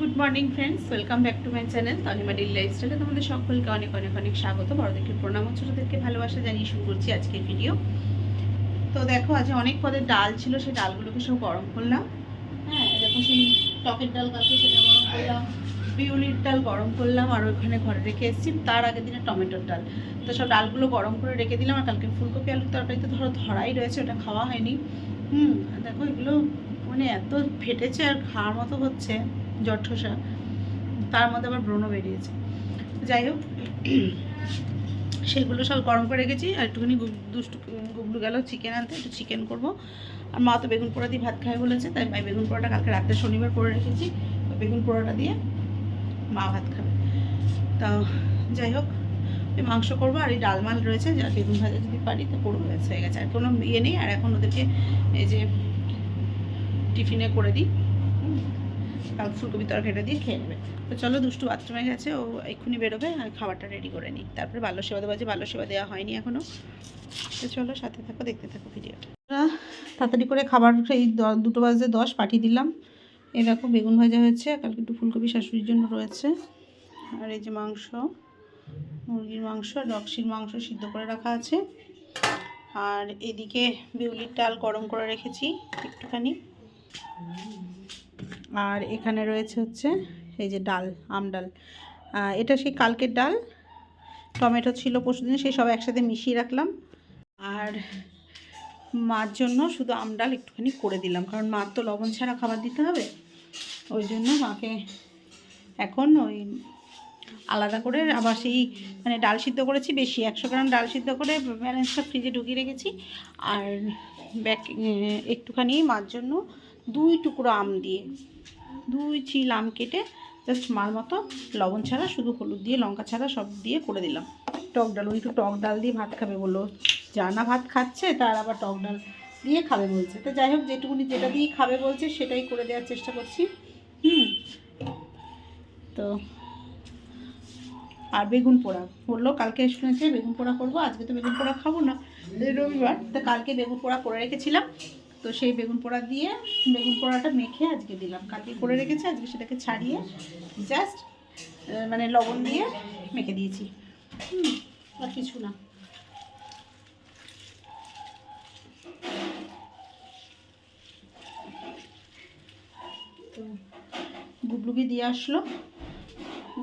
Good morning friends welcome back to my channel Talima daily লাইফস্টাইলে তোমাদের সকলকে অনেক অনেক অনেক স্বাগত। বড়দেরকে প্রণাম ছোটোদেরকে ভালোবাসা জানিয়ে শুরু করছি আজকের ভিডিও তো দেখো, আজ অনেক পদের ডাল ছিল, সেই ডালগুলোকে সব গরম করলাম। হ্যাঁ দেখো সেই টকের ডাল কাছে সেটা গরম করলাম। বিউলির ডাল গরম করলাম, আর ওখানে ঘরে রেখে এসেছি তার আগের দিনে টমেটোর ডাল। তো সব ডালগুলো গরম করে রেখে দিলাম, আর কালকে ফুলকপি, আলুর তরকারি তো ধরো ধরাই রয়েছে, ওটা খাওয়া হয়নি। হুম, দেখো এগুলো মানে এত ফেটেছে আর খাওয়ার মতো হচ্ছে। জঠোসা তার মধ্যে আবার ব্রণ বেরিয়েছে। যাই হোক, সেগুলো সব গরম করে রেখেছি, আর একটুখানি দুষ্টু গুবলু গেল চিকেন আনতে, একটু চিকেন করব। আর মা তো বেগুন পোড়া দিয়ে ভাত খায় বলেছে, তাই মাই বেগুন পোড়াটা কালকে রাত্রে শনিবার করে রেখেছি। বেগুন পোড়াটা দিয়ে মা ভাত খাবে। তা যাই হোক ওই মাংস করব, আর এই ডাল মাল রয়েছে, যা বেগুন ভাজা যদি পারি, তো করব ব্যাস হয়ে গেছে। আর কোনো ইয়ে নেই, আর এখন ওদেরকে এই যে টিফিনে করে দিই। কাল ফুলকপি তরকারিটা দিয়ে খেয়ে নেবে। তো চলো, দুষ্টু বাথরুমে গেছে, ও এক্ষুনি বেরোবে আর খাবারটা রেডি করে নিই তারপরে বাল্য সেবা দেওয়া যে বাল্য সেবা দেওয়া হয়নি এখনও তো চলো, সাথে থাকো, দেখতে থাকো ভিডিও তাড়াতাড়ি করে খাবার এই দুটো বাজে দশ পাঠিয়ে দিলাম। এই দেখো বেগুন ভাজা হয়েছে, কালকে একটু ফুলকপি শাশুড়ির জন্য রয়েছে। আর এই যে মাংস, মুরগির মাংস রক্সির মাংস সিদ্ধ করে রাখা আছে। আর এদিকে বিউলির ডাল গরম করে রেখেছি, একটুখানি। আর এখানে রয়েছে হচ্ছে এই যে ডাল, আম ডাল। এটা সেই কালকের ডাল। টমেটো ছিল পরশুদিন, সেই সব একসাথে মিশিয়ে রাখলাম। আর মার জন্য শুধু আম ডাল একটুখানি করে দিলাম, কারণ মার তো লবণ ছাড়া খাবার দিতে হবে। ওই জন্য মাকে এখন ওই আলাদা করে আবার সেই মানে ডাল সিদ্ধ করেছি বেশি। একশো গ্রাম ডাল সিদ্ধ করে ব্যালেন্সটা ফ্রিজে ঢুকিয়ে রেখেছি। আর ব্যাক একটুখানি মার জন্য দুই টুকরো আম দিয়ে, দুই চিল আম কেটে জাস্ট মার মতো লবণ ছাড়া, শুধু হলুদ দিয়ে, লঙ্কা ছাড়া সব দিয়ে করে দিলাম। টক ডাল ওই একটু টক ডাল দিয়ে ভাত খাবে বলল, যা না ভাত খাচ্ছে, তার আবার টক ডাল দিয়ে খাবে বলছে। তো যাই হোক, যেটুকুনি যেটা দিয়ে খাবে বলছে, সেটাই করে দেওয়ার চেষ্টা করছি। হুম। তো আর বেগুন পোড়া বলল কালকে শুনেছে বেগুন পোড়া করব, আজকে তো বেগুন পোড়া খাব না, রবিবার। তো কালকে বেগুন পোড়া করে রেখেছিলাম। তো সেই বেগুন পোড়া দিয়ে বেগুন পোড়াটা মেখে আজকে দিলাম। কালকে করে রেখেছি, আজকে সেটাকে ছাড়িয়ে জাস্ট মানে লবণ দিয়ে মেখে দিয়েছি। হুম, আর কিছু না। তো দিয়ে আসলো।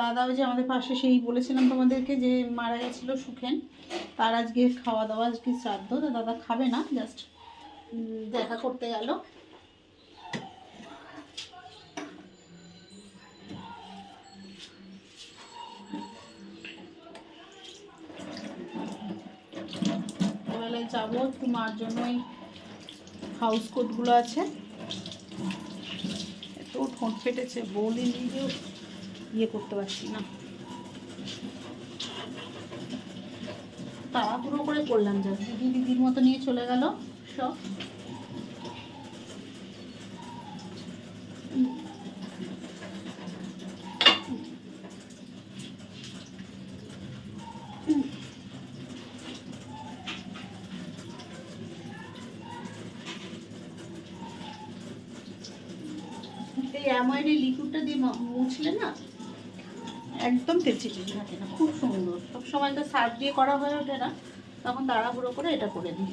দাদা ওই যে আমাদের পাশে সেই বলেছিলাম তোমাদেরকে যে মারা গেছিল সুখেন, তার আজকে খাওয়া দাওয়া, আজকে শ্রাদ্ধ, তো দাদা খাবে না জাস্ট দেখা করতে গেল। যাব একটু মার জন্য ওই হাউস কোটগুলো আছে। এত ঠোঁট ফেটেছে, বলি নিজেও ইয়ে করতে পারছি না। তাড়াহুড়ো করে করলাম যা দিদি দিদির মতো নিয়ে চলে গেল। সব এই অ্যাময়েডের লিকুইডটা দিয়ে মুছলে না একদম তেলচিটি থাকে না, খুব সুন্দর। সব সময় তো সার্ফ দিয়ে করা হয়ে ওঠে না, তখন তাড়াহুড়ো করে এটা করে দিই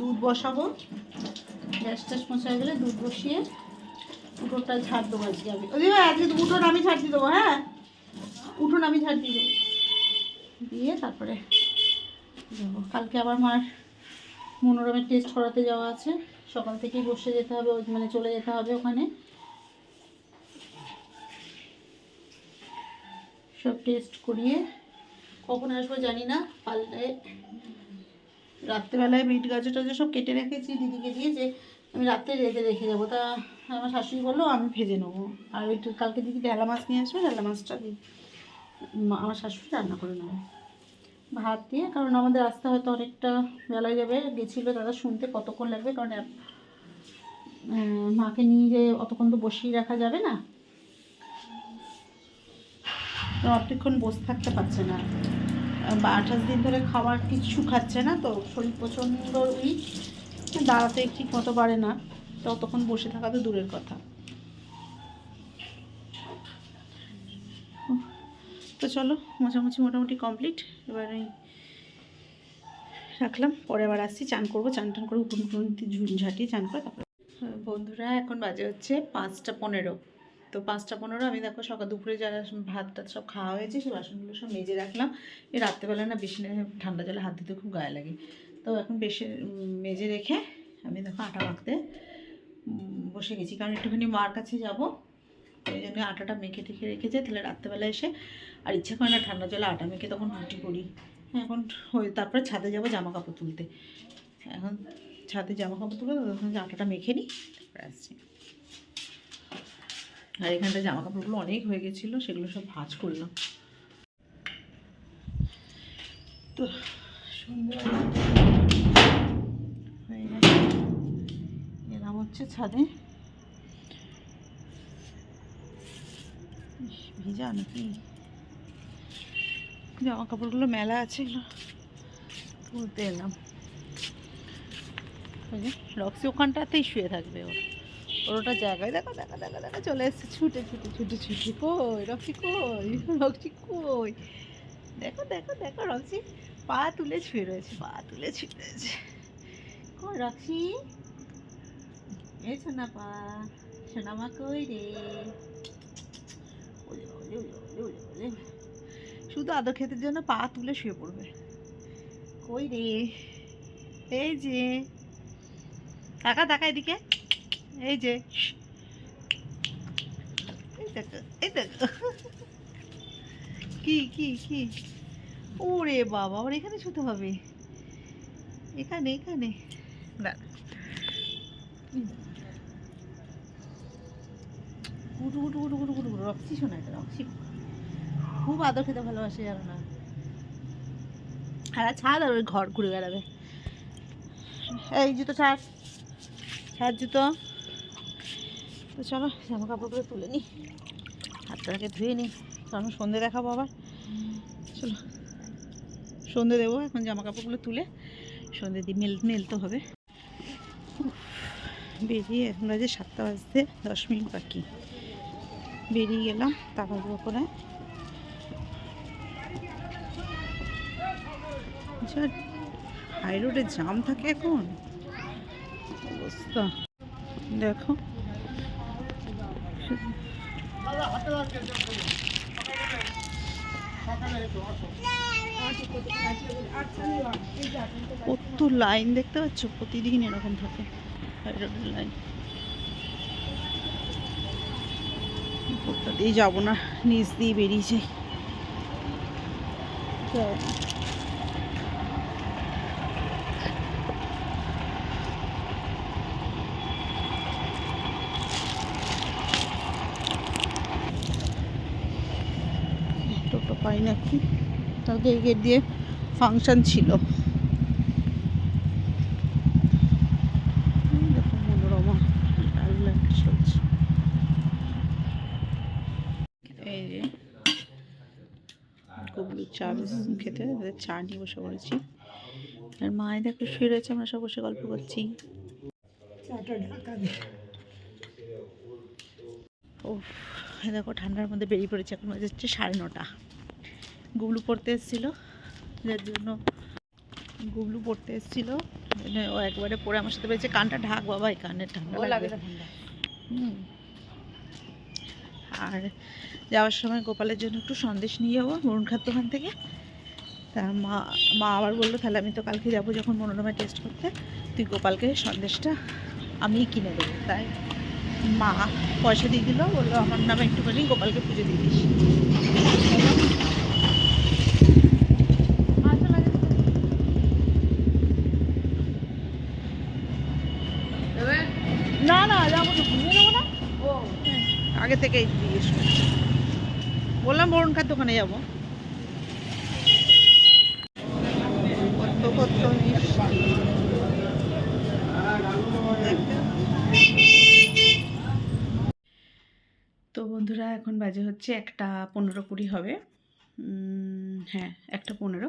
দুধ বসাবো। গ্যাস ট্যাস মোছা গেলে দুধ বসিয়ে উঠোনটা ঝাড় দেবো আজকে আমি। ওই আজকে উঠোন আমি ঝাড় দিয়ে দেবো হ্যাঁ? উঠোন আমি ঝাড় দিয়ে দেবো। দিয়ে তারপরে যাব কালকে আবার মার মনোরমের টেস্ট করাতে যাওয়া আছে। সকাল থেকেই বসে যেতে হবে মানে চলে যেতে হবে ওখানে। সব টেস্ট করিয়ে কখন আসব জানি না, পারলে রাত্রেবেলায় বিট গাজর টাজর সব কেটে রেখেছি, দিদিকে দিয়ে যে আমি রাত্রে রেঁধে রেখে যাব তা আমার শাশুড়ি বলল, আমি ভেজে নেব। আর একটু কালকে দিদি ঢেলা মাছ নিয়ে আসবে, ঢেলা মাছটা দিই আমার শাশুড়ি রান্না করে নেবে। ভাত দিয়ে, কারণ আমাদের আসতে হয়তো অনেকটা বেলায় যাবে, গেছিল, দাদা শুনতে কতক্ষণ লাগবে, কারণ মাকে নিয়ে যে অতক্ষণ তো বসিয়ে রাখা যাবে না। অতক্ষণ বসে থাকতে পারছে না। আঠাশ দিন ধরে খাবার কিছু খাচ্ছে না, তো শরীর প্রচণ্ড উইক দাঁড়াতে ঠিক মতো পারে না ততক্ষণ বসে থাকা তো দূরের কথা। তো চলো, মোছামুছি মোটামুটি কমপ্লিট এবার এই রাখলাম, পরে আবার আসছি, চান করব, চান টান করে উকুন উকুন ঝুন ঝাঁটিয়ে চান করে তারপরে বন্ধুরা, এখন বাজে হচ্ছে পাঁচটা পনেরো। তো পাঁচটা পনেরো, আমি দেখো সকাল দুপুরে যারা ভাত টাত সব খাওয়া হয়েছে সে বাসনগুলো সব মেজে রাখলাম। এই রাত্রেবেলা না বেশি ঠান্ডা জলে হাত দিতে খুব গায়ে লাগে। তো এখন বেশি মেজে রেখে আমি দেখো আটা মাখতে বসে গেছি। কারণ একটুখানি মার কাছে যাব ওই জন্য আটাটা মেখে টেখে রেখেছে। তাহলে রাত্রেবেলা এসে, আর ইচ্ছা করে না ঠান্ডা জলে আটা মেখে তখন রুটি করি। এখন ওই তারপরে ছাদে যাব জামা কাপড় তুলতে। এখন ছাদে জামা কাপড় তুলে তখন আটাটা মেখে নিই, তারপরে আসছি। আর এখানটা জামা কাপড়গুলো অনেক হয়ে গেছিল, সেগুলো সব ভাঁজ করলাম। তো সন্ধ্যেবেলা হয়ে গেছে। এলাম হচ্ছে ছাদে। ভিজা নাকি? জামা কাপড়গুলো মেলা আছে, এগুলো তুলতে এলাম। রক্সি ওখানটাতেই শুয়ে থাকবে ওর। ওর ওটা জায়গায়, দেখো দেখো দেখো দেখো, চলে এসছে, ছুটে ছুটে ছুটে ছুটে, কই, রক্সি কই রক্সি কই? দেখো দেখো দেখো, রক্সি, পা তুলে ছুঁয়ে রয়েছে, পা তুলে ছুঁয়ে রয়েছে। কই, রক্সি? এই সোনা পা, সোনা মা কই রে? শুধু আদর খেতের জন্য পা তুলে শুয়ে পড়বে। কই রে? এই যে। তাকা তাকা এদিকে। এই যে এই দেখো কি কি কি? ওরে বাবা ওর এখানে শুতে হবে? এখানে এখানে। দাঁড়া গুটু গুটু গুটু গুটু গুটু। রক্সি শোনা এটা, রক্সি। খুব আদর খেতে ভালোবাসে জানো না? আর ছাড়, আর ওই ঘর ঘুরে বেড়াবে। এই জুতো ছাড়। ছাড় জুতো। তো চলো জামা কাপড়গুলো তুলে নিই। হাতটাকে ধুয়ে নিই। কারণ সন্ধে দেখাবো আবার। চলো, সন্ধে দেবো, এখন জামা কাপড়গুলো তুলে সন্ধে দিয়ে মেল, মেলতে হবে। বেরিয়ে এখন বাজে সাতটা বাজতে দশ মিনিট বাকি। বেরিয়ে গেলাম তাড়াহুড়ো করে যা হাই রোডে জাম থাকে এখন? অবস্থা? দেখো। কত লাইন দেখতে পাচ্ছ? প্রতিদিন এরকম থাকে। লাইন দিয়ে যাব না, নিচ দিয়ে বেরিয়ে যাই। পাই নাকি? তাকে এই গেট দিয়ে ফাংশন ছিল। এই মনোরমা চলছে। এই যে চা খেতে চা নিয়ে বসে পড়েছি। আর মায়ে দেখো শুয়ে রয়েছে আমরা সব বসে গল্প করছি। ও দেখো ঠান্ডার মধ্যে বেরিয়ে পড়েছে এখন বাজে হচ্ছে সাড়ে নটা। গুবলু পড়তে এসেছিল যার জন্য গুবলু পড়তে এসেছিল। ও একবারে পরে আমার সাথে বলেছে কানটা ঢাক বাবা এই কানের ঠান্ডা। হুম। আর যাওয়ার সময় গোপালের জন্য একটু সন্দেশ নিয়ে যাব বরুণ খাদ্য দোকান থেকে। তা মা মা আবার বলল তাহলে আমি তো কালকে যাব যখন মনোরমা টেস্ট করতে। তুই গোপালকে সন্দেশটা আমিই কিনে দেবো। তাই মা পয়সা দিয়ে দিল বলল আমার নামে একটুখানি গোপালকে পুজো দিয়ে দিস না না যাব তো ঘুমিয়ে দেবো না আগে থেকেই বললাম, বরুণ খাদ্য দোকানে যাব। তো বন্ধুরা, এখন বাজে হচ্ছে একটা পনেরো কুড়ি হবে। হ্যাঁ একটা পনেরো,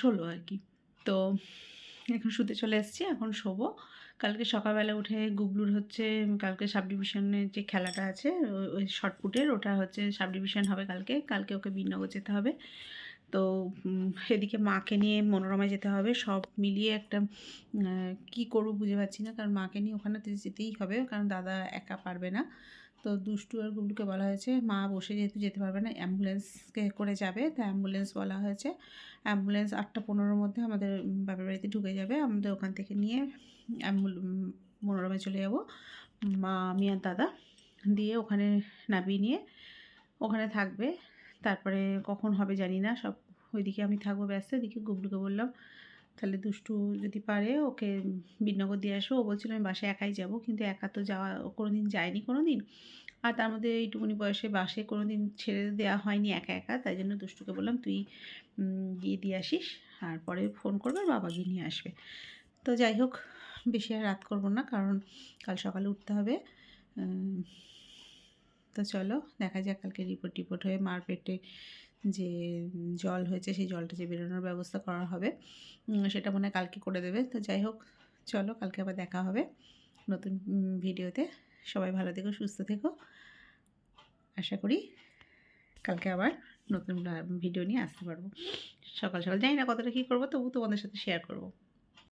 ষোলো আর কি। তো এখন শুতে চলে এসেছি, এখন শোবো। কালকে সকালবেলা উঠে গুবলুর হচ্ছে কালকে সাব ডিভিশনের যে খেলাটা আছে ওই- শর্টপুটের ওটা হচ্ছে সাব ডিভিশন হবে কালকে। কালকে ওকে বিনগর যেতে হবে। তো এদিকে মাকে নিয়ে মনোরমায় যেতে হবে। সব মিলিয়ে একটা কি করব বুঝে পাচ্ছি না। কারণ মাকে নিয়ে ওখানে যেতেই হবে, কারণ দাদা একা পারবে না। তো দুষ্টু আর গুবলুকে বলা হয়েছে, মা বসে যেহেতু যেতে পারবে না, অ্যাম্বুলেন্সকে করে যাবে। তো অ্যাম্বুলেন্স বলা হয়েছে, অ্যাম্বুলেন্স আটটা পনেরোর মধ্যে আমাদের বাপের বাড়িতে ঢুকে যাবে। আমাদের ওখান থেকে নিয়ে অ্যাম্বুল, মনোরমে চলে যাব, মা, আমি আর দাদা দিয়ে ওখানে নামিয়ে নিয়ে ওখানে থাকবে। তারপরে কখন হবে জানি না, সব ওইদিকে আমি থাকব ব্যস্ত, এদিকে গুবলুকে বললাম তাহলে দুষ্টু যদি পারে, ওকে বিনগর দিয়ে আসব ও বলছিল, আমি বাসে একাই যাব। কিন্তু একা তো যাওয়া কোনো দিন যায়নি কোনো দিন আর তার মধ্যে এইটুকুনি বয়সে বাসে কোনো দিন ছেড়ে দেওয়া হয়নি একা একা। তাই জন্য দুষ্টুকে বললাম, তুই গিয়ে দিয়ে আসিস। আর পরে ফোন করবে বাবা গিয়ে নিয়ে আসবে। তো যাই হোক, বেশি আর রাত করব না, কারণ কাল সকালে উঠতে হবে। তো চলো, দেখা যাক কালকে রিপোর্ট টিপোর্ট হয়ে মার পেটে যে জল হয়েছে সেই জলটা যে বেরোনোর ব্যবস্থা করা হবে সেটা মনে কালকে করে দেবে। তো যাই হোক, চলো কালকে আবার দেখা হবে নতুন ভিডিওতে। সবাই ভালো থেকো, সুস্থ থেকো। আশা করি কালকে আবার নতুন ভিডিও নিয়ে আসতে পারব। সকাল সকাল জানি না কতটা কী করব, তবু তোমাদের সাথে শেয়ার করব।